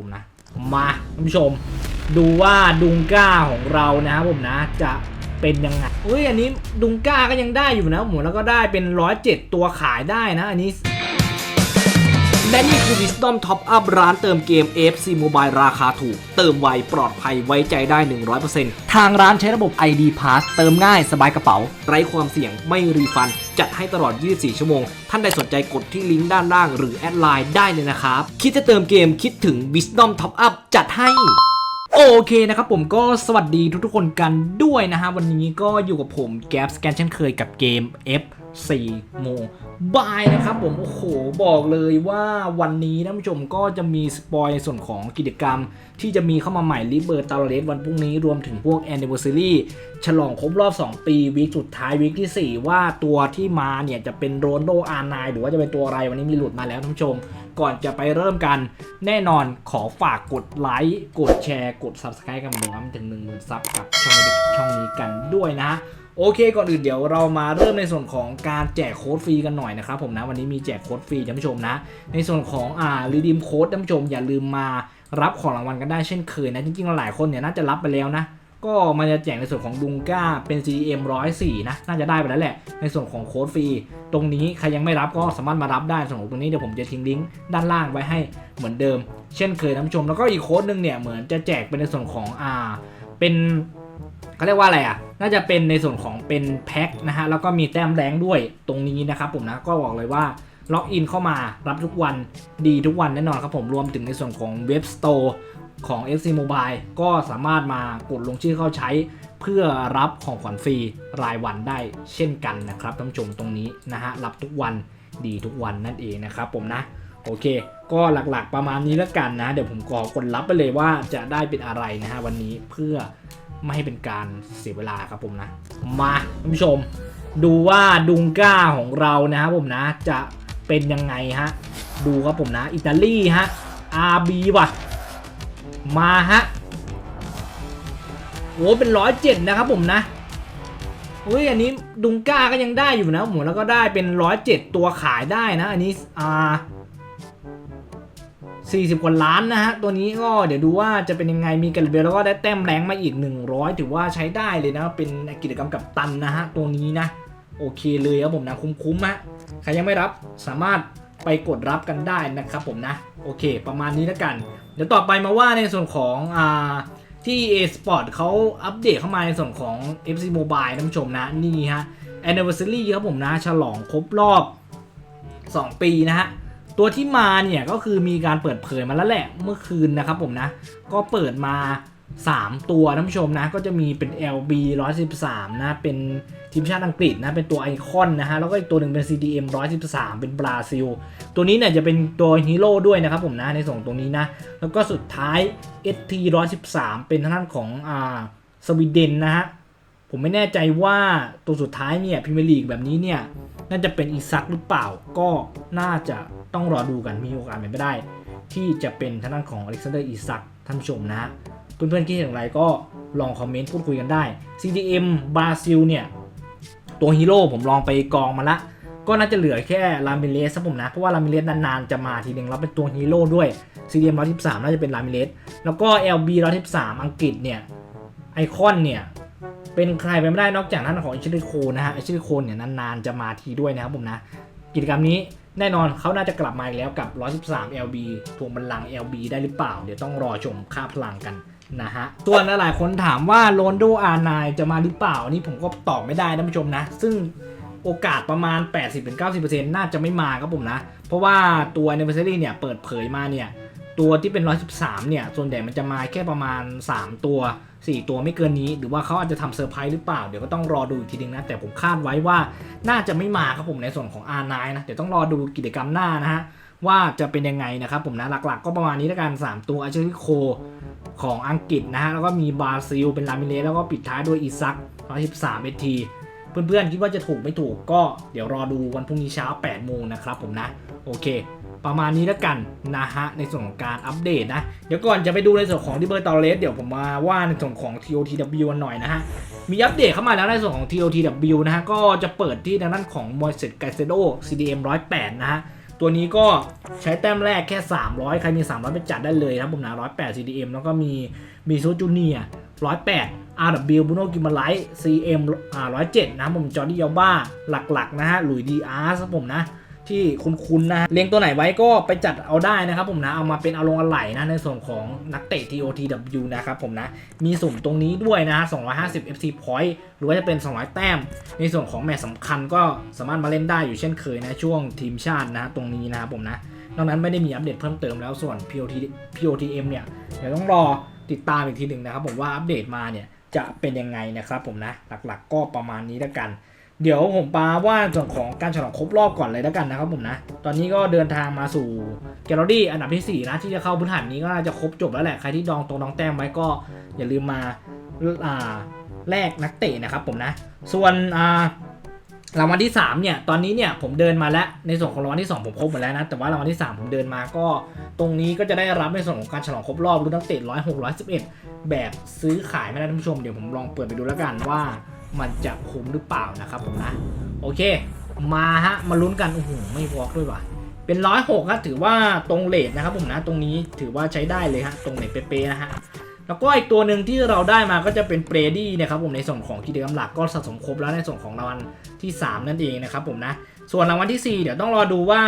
ผมนะ มาท่านผู้ชม ดูว่าดุงก้าของเรานะครับผมนะจะเป็นยังไงอุ้ยอันนี้ดุงก้าก็ยังได้อยู่นะผมแล้วก็ได้เป็นร้อยเจ็ดตัวขายได้นะ อันนี้ และนี่คือ Wisdom Top Up ร้านเติมเกม AFC Mobile ราคาถูก เติมไว ปลอดภัยไว้ใจได้ 100%ทางร้านใช้ระบบ ID Pass เติมง่ายสบายกระเป๋า ไร้ความเสี่ยงไม่รีฟัน จัดให้ตลอด 24 ชั่วโมง ท่านใดสนใจกดที่ลิงก์ด้านล่าง หรือแอดไลน์ได้เลยนะครับ คิดจะเติมเกมคิดถึง Wisdom Top Up จัดให้โอเคนะครับผมก็สวัสดีทุกๆคนกันด้วยนะฮะ วันนี้ก็อยู่กับผมแก๊ปสแกนเช่นเคยกับเกม F 4 โมงบายนะครับผม โอ้โห บอกเลยว่าวันนี้ท่านผู้ชมก็จะมีสปอยในส่วนของกิจกรรม ที่จะมีเข้ามาใหม่ริเบิร์ตตาเลสวันพรุ่งนี้รวมถึงพวก Anniversary ฉลองครบรอบ 2 ปีวีคสุดท้ายวีคที่ 4 ว่าตัวที่มาเนี่ยจะเป็นโรนโดอาร์ไนหรือว่าจะเป็นตัวอะไรวันนี้มีหลุดมาแล้วท่านผู้ชม ก่อนจะไปเริ่มกัน แน่นอนขอฝากกดไลค์กดแชร์กด Subscribe กันเหมือนเดิมถึง1 0,000ซับกับช่องนี้ช่องนี้กันด้วยนะ โอเคก่อนอื่นเดี๋ยวเรามาเริ่มในส่วนของการแจกโค้ดฟรีกันหน่อยนะครับผมนะวันนี้มีแจกโค้ดฟรีท่านผู้ชมนะ ในส่วนของอ่ารีดีมโค้ดท่านผู้ชมอย่าลืมมารับของรางวัลกันได้เช่นเคยนะจริงๆหลายคนเนี่ยน่าจะรับไปแล้วนะก็มันจะแจกในส่วนของดุงก้าเป็น CM 104 นะ น่าจะได้ไปแล้วแหละ ในส่วนของโค้ดฟรี ตรงนี้ใครยังไม่รับก็สามารถมารับได้ส่วนของตรงนี้เดี๋ยวผมจะทิ้งลิงก์ด้านล่างไว้ให้เหมือนเดิม เช่นเคยท่านผู้ชม แล้วก็อีกโค้ดหนึ่งเนี่ย เหมือนจะแจกเป็นในส่วนของอ่าเป็น เขาเรียกว่าอะไรอะ น่าจะเป็นในส่วนของเป็นแพ็คนะฮะ แล้วก็มีแต้มแรงด้วยตรงนี้นะครับผมนะ ก็บอกเลยว่าล็อกอินเข้ามารับทุกวันดีทุกวันแน่นอนครับผมรวมถึงในส่วนของเว็บสโตร์ของ FC Mobile ก็สามารถมากดลงชื่อเข้าใช้ เพื่อรับของขวัญฟรีรายวันได้เช่นกันนะครับท่านผู้ชมตรงนี้นะฮะรับทุกวันดีทุกวันนั่นเองนะครับผมนะโอเค ก็หลักๆประมาณนี้แล้วกันนะ เดี๋ยวผมขอกดรับไปเลยว่าจะได้เป็นอะไรนะฮะวันนี้เพื่อ ไม่ให้เป็นการเสียเวลาครับผมนะ มาท่านผู้ชม ดูว่าดุงก้าของเรานะครับผมนะจะเป็นยังไงฮะ ดูครับผมนะ อิตาลีฮะ RB ว่ะ มาฮะโอ้เป็นร้อยเจ็ดนะครับผมนะเฮ้ยอันนี้ดุงก้าก็ยังได้อยู่นะผมแล้วก็ได้เป็นร้อยเจ็ดตัวขายได้นะ อันนี้อ่า สี่สิบกว่าล้านนะฮะ ตัวนี้ก็เดี๋ยวดูว่าจะเป็นยังไงมีกันเบลแล้วก็ได้แต้มแรงมาอีก 100 ถือว่าใช้ได้เลยนะ เป็นกิจกรรมกับตันนะฮะ ตัวนี้นะ โอเคเลยครับผมนะ คุ้มๆฮะใครยังไม่รับสามารถไปกดรับกันได้นะครับผมนะ โอเค ประมาณนี้แล้วกัน เดี๋ยวต่อไปมาว่าในส่วนของอ่าที่ A Sport เขาอัปเดตเข้ามาในส่วนของ FC Mobile ท่านผู้ชมนะ นี่ฮะ Anniversary ครับผมนะ ฉลองครบรอบ 2 ปีนะฮะ ตัวที่มาเนี่ยก็คือมีการเปิดเผยมาแล้วแหละเมื่อคืนนะครับผมนะ ก็เปิดมา 3 ตัวท่านผู้ชมนะ ก็จะมีเป็น LB 113 นะ เป็นทีมชาติอังกฤษนะ เป็นตัวไอคอนนะฮะ แล้วก็อีกตัวหนึ่งเป็น CDM 113 เป็นบราซิล ตัวนี้เนี่ยจะเป็นตัวฮีโร่ด้วยนะครับผมนะ ในส่งตรงนี้นะ แล้วก็สุดท้าย ST 113 เป็นทางด้านของอ่าสวีเดนนะฮะ ผมไม่แน่ใจว่าตัวสุดท้ายเนี่ยพรีเมียร์ลีกแบบนี้เนี่ยน่าจะเป็นอีซักหรือเปล่าก็น่าจะต้องรอดูกันมีโอกาสเป็นไปได้ ที่จะเป็นทางด้านของอเล็กซานเดอร์อีซักท่านชมนะ เพื่อนๆคิดอย่างไรก็ลองคอมเมนต์พูดคุยกันได้ CDM บราซิลเนี่ยตัวฮีโร่ผมลองไปกองมาละ ก็น่าจะเหลือแค่ลามิเลสครับผมนะ เพราะว่าลามิเลสนานๆจะมาทีหนึ่งแล้วเป็นตัวฮีโร่ด้วย CDM 113 น่าจะเป็นลามิเลสแล้วก็ LB 113 อังกฤษเนี่ยไอคอนเนี่ย เป็นใครไปไม่ได้นอกจากท่านของอิชิริโคนะฮะอิชิริโคเนี่ยนานๆจะมาทีด้วยนะครับผมนะ กิจกรรมนี้แน่นอนเขาน่าจะกลับมาอีกแล้วกับ 113 LB ทวงบัลลังก์ LB ได้หรือเปล่า เดี๋ยวต้องรอชมค่าพลังกันนะฮะส่วนหลายๆคนถามว่าโรนโดอาร์ไนจะมาหรือเปล่านี่ผมก็ตอบไม่ได้ท่านผู้ชมนะ ซึ่งโอกาสประมาณ 80-90%น่าจะไม่มาครับผมนะ เพราะว่าตัว Anniversary เนี่ยเปิดเผยมาเนี่ย ตัวที่เป็น 113 เนี่ย ส่วนใหญ่มันจะมาแค่ประมาณ 3 ตัว 4 ตัวไม่เกินนี้ หรือว่าเขาอาจจะทำเซอร์ไพรส์หรือเปล่า เดี๋ยวก็ต้องรอดูอีกทีนึงนะ แต่ผมคาดไว้ว่าน่าจะไม่มาครับผมในส่วนของ R9 นะ เดี๋ยวต้องรอดูกิจกรรมหน้านะฮะ ว่าจะเป็นยังไงนะครับผมนะ หลักๆ ก็ประมาณนี้ล้วกัน 3 ตัวอาชิริโคของอังกฤษนะฮะ แล้วก็มีบราซิล เป็นลามิเลแล้วก็ปิดท้ายด้วยอีซัก113 ST เพื่อนๆคิดว่าจะถูกไม่ถูกก็เดี๋ยวรอดูวันพรุ่งนี้เช้า8โมงนะครับผมนะ โอเค ประมาณนี้แล้วกันนะฮะในส่วนของการอัปเดตนะ เดี๋ยวก่อนจะไปดูในส่วนของดิเบอร์ตอเลสเดี๋ยวผมมาว่าในส่วนของ TOTW กันหน่อยนะฮะมีอัปเดตเข้ามาแล้วในส่วนของ TOTW นะฮะก็จะเปิดที่ทางด้านของ m o i s e t g a i s e d o CDM 108 นะฮะตัวนี้ก็ใช้แต้มแรกแค่ 300 ใครมี 300 ไปจัดได้เลยนะครับผมนะ108 CDM แล้วก็มีมีซูจูเนีย108 RW บุโนกิมาไลท์ CM อ่า107นะครับผมจอร์ดี้ยาบ้าหลักๆนะฮะหลุยดีอาร์ครับผมนะ ที่คุ้นๆนะเลี้ยงตัวไหนไว้ก็ไปจัดเอาได้นะครับผมนะ เอามาเป็นอาลงอะไหล่นะ ในส่วนของนักเตะ TOTW นะครับผมนะ มีสุ่มตรงนี้ด้วยนะฮะ250 FC point หรือว่าจะเป็น 200 แต้ม ในส่วนของแมตช์สำคัญก็สามารถมาเล่นได้อยู่เช่นเคยนะช่วงทีมชาตินะตรงนี้นะครับผมนะนอกนั้นไม่ได้มีอัปเดตเพิ่มเติมแล้วส่วน POT POTM เนี่ยเดี๋ยวต้องรอติดตามอีกทีหนึ่งนะครับผมว่าอัปเดตมาเนี่ย จะเป็นยังไงนะครับผมนะหลักๆ ก็ประมาณนี้แล้วกัน เดี๋ยวผมปาว่าส่วนของการฉลองครบรอบก่อนเลยแล้วกันนะครับผมนะ ตอนนี้ก็เดินทางมาสู่แกลเลอรี่อันดับที่4นะที่จะเข้าพื้นฐานนี้ก็น่าจะครบจบแล้วแหละใครที่ดองตรงดองแต้มไว้ก็อย่าลืมมาอ่าแลกนักเตะนะครับผมนะ ส่วนอ่า รางวัลที่3เนี่ยตอนนี้เนี่ยผมเดินมาแล้วในส่วนของรางวัลที่ 2 ผมครบหมดแล้วนะแต่ว่ารางวัลที่ 3 ผมเดินมาก็ตรงนี้ก็จะได้รับในส่วนของการฉลองครบรอบรุ่นนักเตะ106 111แบบซื้อขายไม่ได้ท่านผู้ชมเดี๋ยวผมลองเปิดไปดูแล้วกันว่ามันจะคุ้มหรือเปล่านะครับผมนะโอเค มาฮะมาลุ้นกันโอ้โหไม่วอล์กด้วยว่ะเป็นร้อยหกครับถือว่าตรงเลทนะครับผมนะตรงนี้ถือว่าใช้ได้เลยฮะตรงเลทเป๊ะๆนะฮะ แล้วก็อีกตัวหนึ่งที่เราได้มาก็จะเป็นเบรดี้นะครับผมในส่วนของกิจกรรมหลักก็สะสมครบแล้วในส่วนของรางวัลที่ 3 นั่นเองนะครับผมนะส่วนรางวัลที่ 4 เดี๋ยวต้องรอดูว่า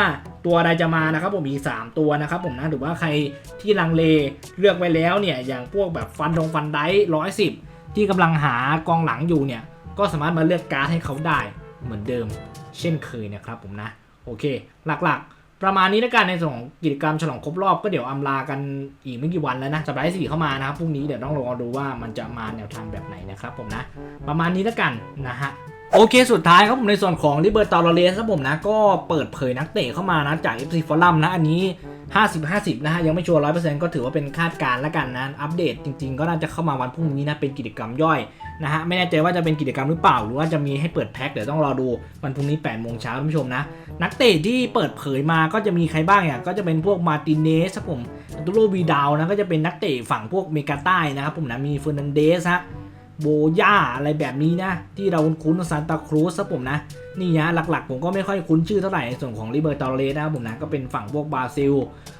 ตัวใดจะมานะครับผมมี3ตัวนะครับผมนะหรือว่าใครที่ลังเลเลือกไว้แล้วเนี่ยอย่างพวกแบบฟันดงฟันได้ร้อยสิบที่กำลังหากองหลังอยู่เนี่ยก็สามารถมาเลือกการ์ดให้เขาได้เหมือนเดิม เช่นเคยนะครับผมนะโอเค หลักๆ ประมาณนี้แล้วกันในส่วนของกิจกรรมฉลองครบรอบก็เดี๋ยวอำลากันอีกไม่กี่วันแล้วนะสัปดาห์ที่สี่เข้ามานะครับพรุ่งนี้เดี๋ยวต้องรอดูว่ามันจะมาแนวทางแบบไหนนะครับผมนะ ประมาณนี้แล้วกันนะฮะ โอเค สุดท้ายครับผมในส่วนของริเบอร์ตอรเรสครับผมนะ ก็เปิดเผยนักเตะเข้ามานะจาก FC Forum นะ อันนี้ 50-50 นะฮะ ยังไม่ชัวร์100%ก็ถือว่าเป็นคาดการณ์แล้วกันนะ อัปเดตจริงๆ ก็น่าจะเข้ามาวันพรุ่งนี้นะ เป็นกิจกรรมย่อยนะฮะ ไม่แน่ใจว่าจะเป็นกิจกรรมหรือเปล่า หรือว่าจะมีให้เปิดแพ็คเดี๋ยวต้องรอดูวันพรุ่งนี้8โมงเช้าท่านผู้ชมนะ นักเตะที่เปิดเผยมาก็จะมีใครบ้างเนี่ยก็จะเป็นพวกมาตินเนสครับผมตูโรวีดาวนะก็จะเป็นนักเตะฝั่งพวกเมกาใต้นะครับผมนะมีเฟอร์นันเดสฮะ โบย่าอะไรแบบนี้นะ ที่เราคุ้นซานตาครูซครับผมนะ นี่นะหลักๆ ผมก็ไม่ค่อยคุ้นชื่อเท่าไหร่ในส่วนของริเบอร์ตอเรสนะครับผมนะก็เป็นฝั่งพวกบราซิล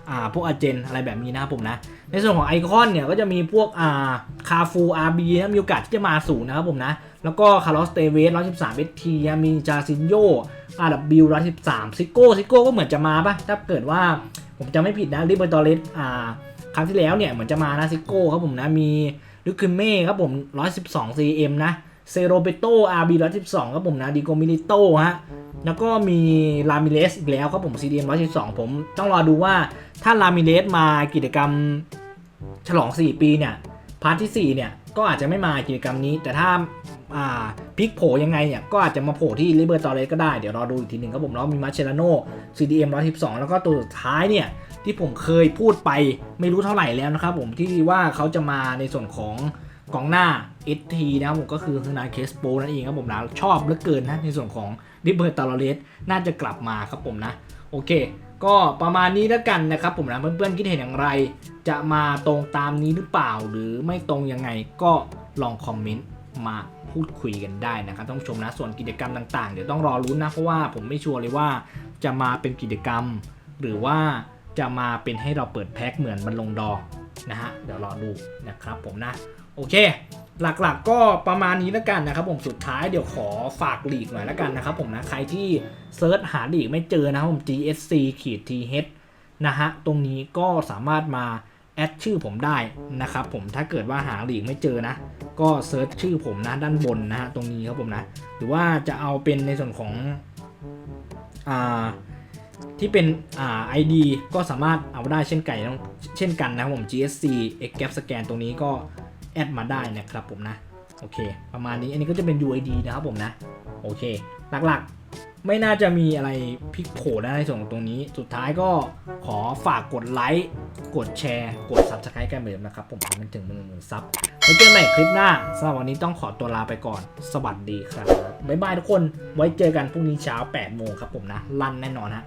อ่าพวกอาเจนอะไรแบบนี้นะครับผมนะ ในส่วนของไอคอนเนี่ยก็จะมีพวกอ่าคาฟูอาร์บีมีโอกาสที่จะมาสูงนะครับผมนะ แล้วก็คาร์ลอสเตเวส113เอทีมีจาซินโยอาร์ดับบิล113ซิโก้ซิโก้ก็เหมือนจะมาปะถ้าเกิดว่าผมจำไม่ผิดนะริเบอร์ตอเรสอ่าครั้งที่แล้วเนี่ยเหมือนจะมานะซิโก้ครับผมนะมี ลึกคือเม่ครับผม 112 cm นะ เซโรเปโต RB 112 ครับผมนะ ดิโกมิลิโตฮะ แล้วก็มีลามิเลสอีกแล้วครับผม CDM 112 ผมต้องรอดูว่าถ้าลามิเลสมากิจกรรมฉลอง 4 ปีเนี่ย พาร์ทที่ 4 เนี่ย ก็อาจจะไม่มากิจกรรมนี้ แต่ถ้าอ่าพลิกโผยังไงเนี่ย ก็อาจจะมาโผล่ที่ริเบอร์ตอเรสก็ได้ เดี๋ยวรอดูอีกทีหนึ่งครับผมแล้วมีมาเชลาโน CDM 112 แล้วก็ตัวสุดท้ายเนี่ยที่ผมเคยพูดไปไม่รู้เท่าไหร่แล้วนะครับผมที่ว่าเขาจะมาในส่วนของกองหน้า ST นะครับผมก็คือคือนาเคสโปนั่นเองครับผมนะชอบเหลือเกินนะในส่วนของริเบอร์ตาลเลสน่าจะกลับมาครับผมนะ โอเค ก็ประมาณนี้แล้วกันนะครับ ผมนะเพื่อนๆคิดเห็นอย่างไร จะมาตรงตามนี้หรือเปล่า หรือไม่ตรงยังไงก็ลองคอมเมนต์มาพูดคุยกันได้นะครับท่านผู้ชมนะส่วนกิจกรรมต่างๆ เดี๋ยวต้องรอรุ้นนะเพราะว่าผมไม่ชัวร์เลยว่าจะมาเป็นกิจกรรม หรือว่าจะมาเป็นให้เราเปิดแพ็คเหมือนมันลงดอนะฮะเดี๋ยวรอดูนะครับผมนะ โอเค หลักๆก็ประมาณนี้แล้วกันนะครับผมสุดท้ายเดี๋ยวขอฝากลีกหน่อยแล้วกันนะครับผมนะใครที่เซิร์ชหาลีกไม่เจอนะครับผม GSC ขีด TH นะฮะตรงนี้ก็สามารถมาแอดชื่อผมได้นะครับผมถ้าเกิดว่าหาลีกไม่เจอนะ ก็เซิร์ชชื่อผมนะด้านบนนะฮะตรงนี้ครับผมนะ หรือว่าจะเอาเป็นในส่วนของอ่าที่เป็นอ่า ID ก็สามารถเอาได้เช่นไก่เช่นกันนะครับผม GSC X Gap Scan ตรงนี้ก็ แอดมาได้นะครับผมนะโอเค ประมาณนี้อันนี้ก็จะเป็น UID นะครับผมนะ โอเค หลักๆไม่น่าจะมีอะไรพลิกโผล่ได้ในส่วนของตรงนี้ สุดท้ายก็ขอฝากกดไลค์ กดแชร์ กด Subscribe กันเหมือนเดิมนะครับ ผมมันถึงหนึ่งหมื่นซับไว้เจอกันใหม่คลิปหน้าสำหรับวันนี้ต้องขอตัวลาไปก่อน สวัสดีครับ บ๊ายบายทุกคน ไว้เจอกันพรุ่งนี้เช้า8โมงครับผมนะ ลั่นแน่นอนฮะ